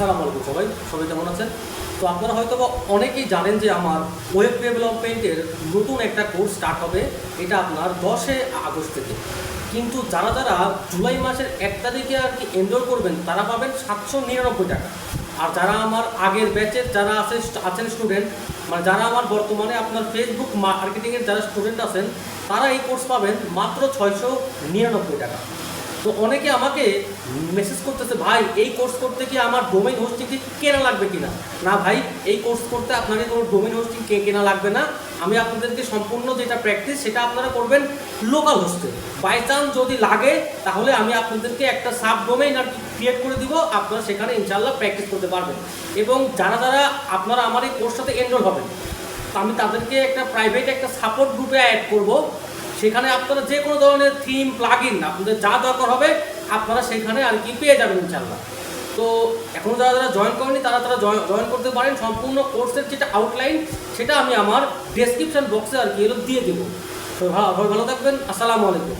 আসসালামু আলাইকুম সবাই সবাই কেমন আছেন? তো আপনারা হয়তো অনেকেই জানেন যে আমার ওয়েব ডেভেলপমেন্টের নতুন একটা কোর্স স্টার্ট হবে, এটা আপনার দশে আগস্ট থেকে। কিন্তু যারা যারা জুলাই মাসের এক তারিখে আর কি এনরোল করবেন, তারা পাবেন সাতশো নিরানব্বই টাকা। আর যারা আমার আগের ব্যাচের যারা আছে, আছেন স্টুডেন্ট মানে যারা আমার বর্তমানে আপনার ফেসবুক মার্কেটিংয়ের যারা স্টুডেন্ট আছেন, তারা এই কোর্স পাবেন মাত্র ছয়শো নিরানব্বই টাকা। তো অনেকে আমাকে মেসেজ করতেছে, ভাই, এই কোর্স করতে কি আমার ডোমেইন হোস্টিং কি কেনা লাগবে কিনা? না ভাই, এই কোর্স করতে আপনাকে কোনো ডোমেইন হোস্টিং কে কেনা লাগবে না। আমি আপনাদেরকে সম্পূর্ণ যেটা প্র্যাকটিস সেটা আপনারা করবেন লোকাল হোস্টে বাই চান্স যদি লাগে, তাহলে আমি আপনাদেরকে একটা সাব ডোমেইন আর ক্রিয়েট করে দিব। আপনারা সেখানে ইনশাল্লাহ প্র্যাকটিস করতে পারবেন। এবং যারা যারা আপনারা আমার এই কোর্সটাতে এনরোল হবেন আমি তাদেরকে একটা প্রাইভেট একটা সাপোর্ট গ্রুপে অ্যাড করব। সেখানে আপনারা যে কোনো ধরনের থিম প্লাগ ইন আপনাদের যা দরকার হবে, আপনারা সেখানে আর কি পেয়ে যাবেন ইনশাল্লাহ তো এখনও যারা যারা জয়েন করেনি, তারা তারা জয়েন করতে পারেন। সম্পূর্ণ কোর্সের যেটা আউটলাইন সেটা আমি আমার ডেসক্রিপশন বক্সে আর কি দিয়ে দেবো। তো ভালো ভালো থাকবেন। আসসালামু আলাইকুম।